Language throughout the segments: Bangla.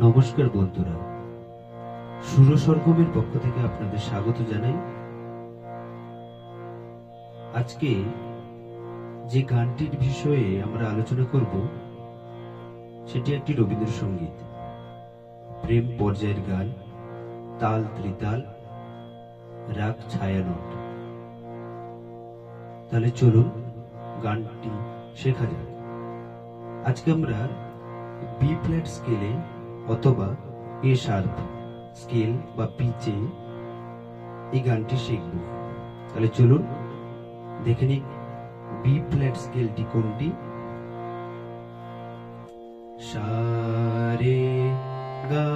নমস্কার বন্ধুরা। সুর সরগমের পক্ষ থেকে আপনাদের স্বাগত জানাই। আজকে যে গানটির বিষয়ে আমরা আলোচনা করব, সেটি একটি রবীন্দ্রসঙ্গীত। প্রেম পর্যায়ের গান, তাল ত্রিতাল, রাগ ছায়ানট। তাহলে চলুন গানটি শেখা যাক। আজকে আমরা বি ফ্ল্যাট স্কেলে অথবা এ শার্প, স্কেল বা পিচে এই গানটি শিখব। তাহলে চলুন দেখে নিক বি ফ্ল্যাট স্কেলটি কোনটি? সারে গা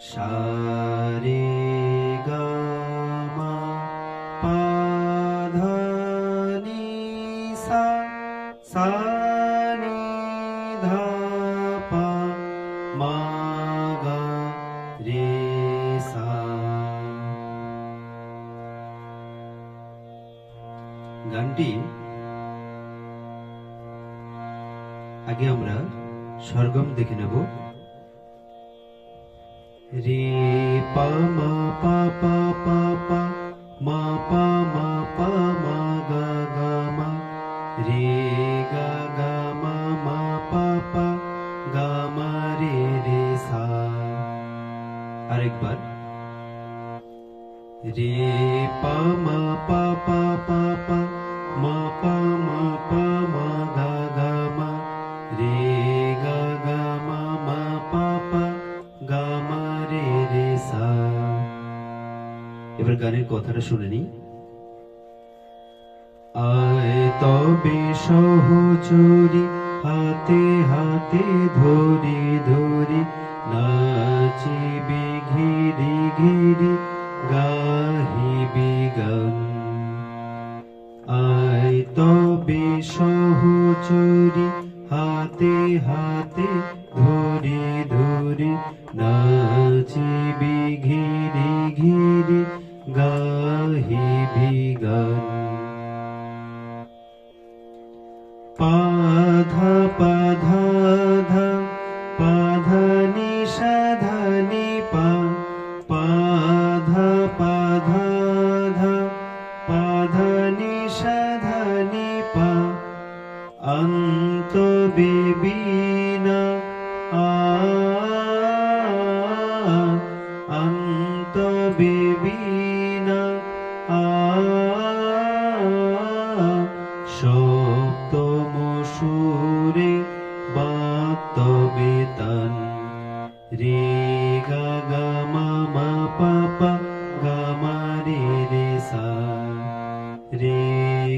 সা রে গা মা পা ধা নি সা সা নি ধা পা মা গা রে সা। গানটি আগে আমরা স্বর্গম দেখে নেব। রে পা মা পা পা পা পা মা পা মা পা মা গা গা মা রে গা গা মা মা পা পা গা মা রে রে সা আরেকবার রে পা মা পা পা পা পা মা পা মা পা এবার গানের কথাটা শুনে নি আয় তবে সহচরি, হাতে হাতে ধরি ধরি নাচিবি ঘিরি ঘিরি গাহিবি গান। আয় তবে সহচরি, হাতে হাতে ধরি ধরি নাচিবি গাহিবি গান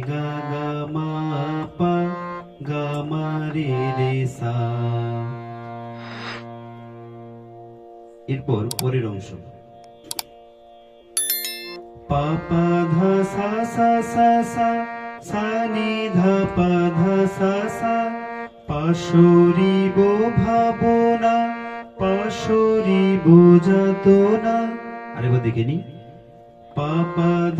গা গা মা পা গা মা এরপর পরের অংশ। পা পা ধা সা সা সা সা সা নি ধা সা সা পাশরিব আরেকবার দেখে নি পা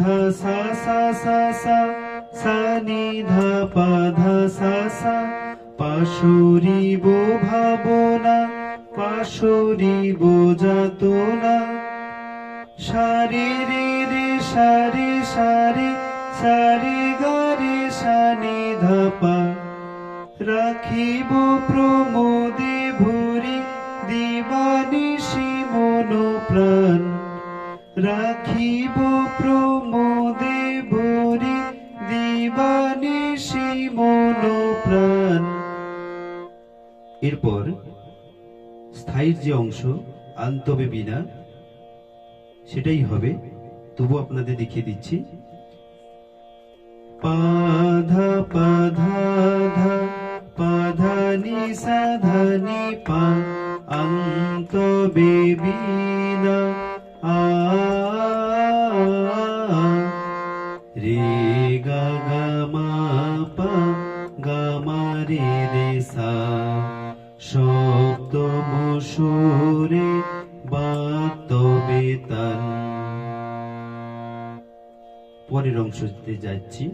ধা সা সা সা সা সা নি ধা পা ধা সা সা পাশরিব ভাবনা পাশরিব যাতনা সারি রে রে সারি সারি সারি গারি সানি ধাপা রাখিব প্রমোদে ভুরি দিবানিশি মন প্রাণ রাখিব মন প্রাণ এরপর স্থায়ীর যে অংশ, আন্তবে বিনা, সেটাই হবে। তবু আপনাদের দেখিয়ে দিচ্ছি। পাধা পাধা, ধা পাধা নি সাধা নি পা অন্ত বেবিনা পা গা মা রে রে সা সুরে বাতবে তান পরের অংশতে যাচ্ছি।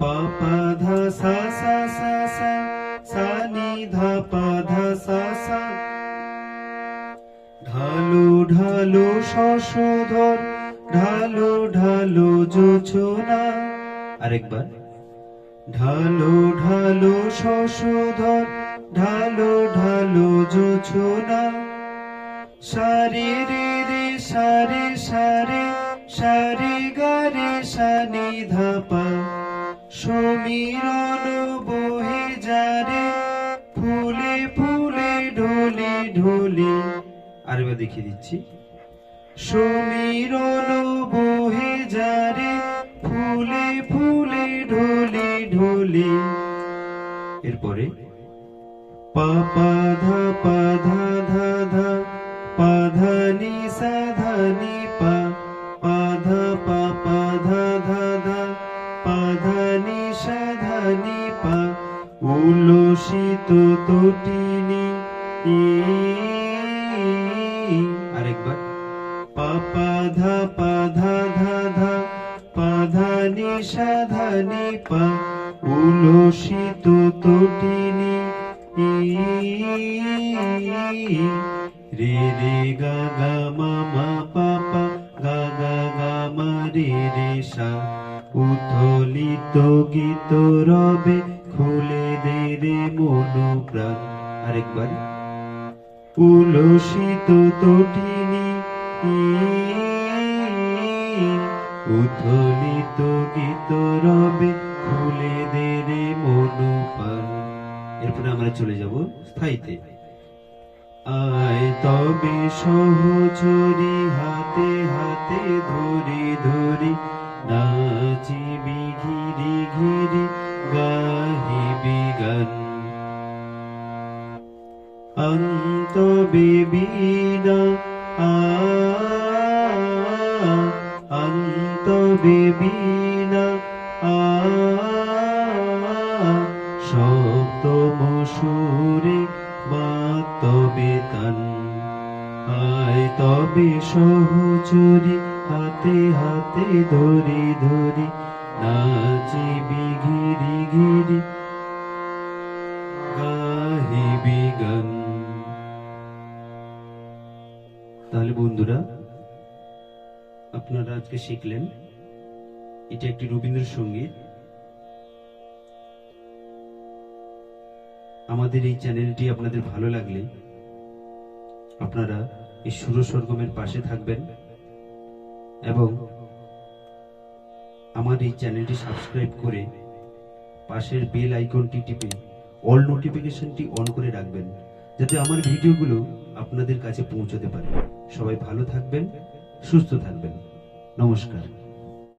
পা পা ধা সা সা সা সা সা নি ধা পা সা সা ঢালো ঢালো শশধর ঢালো ঢালো জোছনা। আরেকবার। ঢালো ঢালো শশধর, ঢালো ঢালো জোছনা সারি রে রে, সারি সারি সারি গারে সানি ধাপা। সমীরণ বহে যারে, ফুলে ফুলে ঢোলে ঢোলে। আরেকবার দেখিয়ে দিচ্ছি। সমীরণ বহে যারে, ফুলে ফুলে ঢোলে ঢোলে। এরপরে, পা পা, ধা পা, ধা ধা ধা, পা, ধা, নি, সা, ধা, নি, পা পা, ধা, পা পা, ধা ধা ধা, পা, ধা, নি, সা, ধা, নি, পা তটিনি। আরেকবার, পা পা, ধা পা, ধা ধা ধা, পা, ধা, নি, সা, ধা, নি, পা উলসিত তটিনি রে রে গা গা মা মা পা পা, গা গা গা মা রে রে খুলে দে রে মনো প্রাণ আরেকবার উলসিত তটিনি উথলিত গীত রবে খুলে দে রে মনো এরপরে আমরা চলে যাব স্থায়ীতে। আয় তবে সহচরি হাতে হাতে ধরি ধরি নাচিবি ঘিরি ঘিরি গাহিবি গান অন্ত বেবিনা আ অন্ত বেবিনা সহচরি, হাতে হাতে ধরি ধরি নাচিবি ঘিরি ঘিরি তাহলে বন্ধুরা, আপনারা আজকে শিখলেন, এটা একটি রবীন্দ্রসঙ্গীত। আমাদের এই চ্যানেলটি আপনাদের ভালো লাগলে আপনারা এই সুর সরগমের পাশে থাকবেন এবং আমার এই চ্যানেলটি সাবস্ক্রাইব করে পাশের বেল আইকনটি টিপে অল নোটিফিকেশনটি অন করে রাখবেন, যাতে আমার ভিডিওগুলো আপনাদের কাছে পৌঁছতে পারে। সবাই ভালো থাকবেন, সুস্থ থাকবেন। নমস্কার।